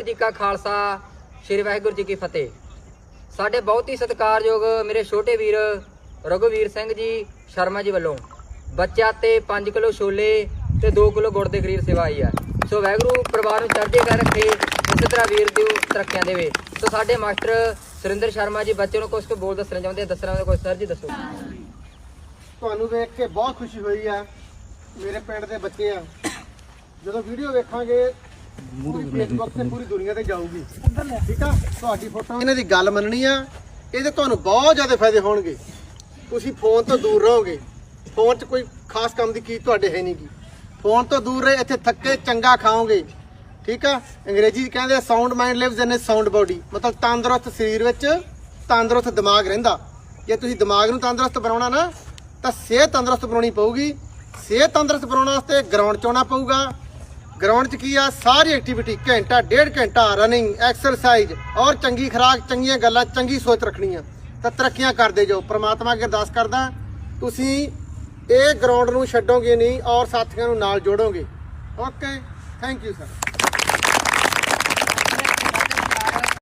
ਵਾਹਿਗੁਰੂ ਜੀ ਕਾ ਖਾਲਸਾ, ਸ੍ਰੀ ਵਾਹਿਗੁਰੂ ਜੀ ਕੀ ਫਤਿਹ। ਸਾਡੇ ਬਹੁਤ ਹੀ ਸਤਿਕਾਰਯੋਗ ਮੇਰੇ ਛੋਟੇ ਵੀਰ ਰਘੁਵੀਰ ਸਿੰਘ ਜੀ ਸ਼ਰਮਾ ਜੀ ਵੱਲੋਂ। ਬੱਚਾ ਤੇ 5 ਕਿਲੋ ਛੋਲੇ ਤੇ 2 ਕਿਲੋ ਗੁੜ ਦੇ ਕਰੀਬ ਸੇਵਾ ਆਈ ਆ। ਸੋ ਵਾਹਿਗੁਰੂ ਪਰਿਵਾਰ ਨੂੰ ਚੜ੍ਹਦੀ ਕਲਾ ਰੱਖੇ, ਇਸੇ ਤਰ੍ਹਾਂ ਵੀਰ ਦੀ ਤਰੱਕੀਆਂ ਦੇਵੇ। ਸੋ ਸਾਡੇ ਮਾਸਟਰ ਸੁਰਿੰਦਰ ਸ਼ਰਮਾ ਜੀ ਬੱਚੇ ਨੂੰ ਕੁਝ ਕੁ ਬੋਲ ਦੱਸਣਾ ਚਾਹੁੰਦੇ ਦੱਸਣਾ ਕੋਈ ਸਰ ਜੀ ਦੱਸੋ। ਤੁਹਾਨੂੰ ਵੇਖ ਕੇ ਬਹੁਤ ਖੁਸ਼ੀ ਹੋਈ ਆ। ਮੇਰੇ ਪਿੰਡ ਦੇ ਬੱਚੇ ਆ। ਜਦੋਂ ਵੀਡੀਓ ਵੇਖਾਂਗੇ ਫੇਸਬੁੱਕ ਤੇ ਪੂਰੀ ਦੁਨੀਆ ਤੇ ਜਾਊਗੀ। ਠੀਕ ਆ? ਤੁਹਾਡੀ ਫੋਟੋ ਇਹਨਾਂ ਦੀ ਗੱਲ ਮੰਨਣੀ ਆ ਇਹਦੇ ਤੁਹਾਨੂੰ ਬਹੁਤ ਜ਼ਿਆਦਾ ਫਾਇਦੇ ਹੋਣਗੇ। ਤੁਸੀਂ ਫੋਨ ਤੋਂ ਦੂਰ ਰਹੋਗੇ। ਫੋਨ 'ਚ ਕੋਈ ਖਾਸ ਕੰਮ ਦੀ ਚੀਜ਼ ਤੁਹਾਡੇ ਹੈ ਨਹੀਂਗੀ ਫੋਨ ਤੋਂ ਦੂਰ ਰਹੇ ਇੱਥੇ ਥੱਕੇ ਚੰਗਾ ਖਾਓਗੇ। ਠੀਕ ਆ? ਅੰਗਰੇਜ਼ੀ 'ਚ ਕਹਿੰਦੇ sound mind lives in a sound body ਮਤਲਬ ਤੰਦਰੁਸਤ ਸਰੀਰ ਵਿੱਚ ਤੰਦਰੁਸਤ ਦਿਮਾਗ ਰਹਿੰਦਾ। ਜੇ ਤੁਸੀਂ ਦਿਮਾਗ ਨੂੰ ਤੰਦਰੁਸਤ ਬਣਾਉਣਾ ਨਾ ਤਾਂ ਸਿਹਤ ਤੰਦਰੁਸਤ ਬਣਾਉਣੀ ਪਊਗੀ। ਸਿਹਤ ਤੰਦਰੁਸਤ ਬਣਾਉਣ ਵਾਸਤੇ ਗਰਾਊਂਡ 'ਚ ਆਉਣਾ ਪਊਗਾ। ਗਰਾਊਂਡ 'ਚ ਕੀ ਆ? ਸਾਰੀ ਐਕਟੀਵਿਟੀ ਘੰਟਾ, ਡੇਢ ਘੰਟਾ ਰਨਿੰਗ ਐਕਸਰਸਾਈਜ਼ ਔਰ ਚੰਗੀ ਖੁਰਾਕ, ਚੰਗੀਆਂ ਗੱਲਾਂ, ਚੰਗੀ ਸੋਚ ਰੱਖਣੀ ਆ ਤਾਂ ਤਰੱਕੀਆਂ ਕਰਦੇ ਜਾਓ। ਪ੍ਰਮਾਤਮਾ ਅੱਗੇ ਅਰਦਾਸ ਕਰਦਾ, ਤੁਸੀਂ ਇਹ ਗਰਾਊਂਡ ਨੂੰ ਛੱਡੋਗੇ ਨਹੀਂ ਔਰ ਸਾਥੀਆਂ ਨੂੰ ਨਾਲ ਜੋੜੋਗੇ। Okay thank you sir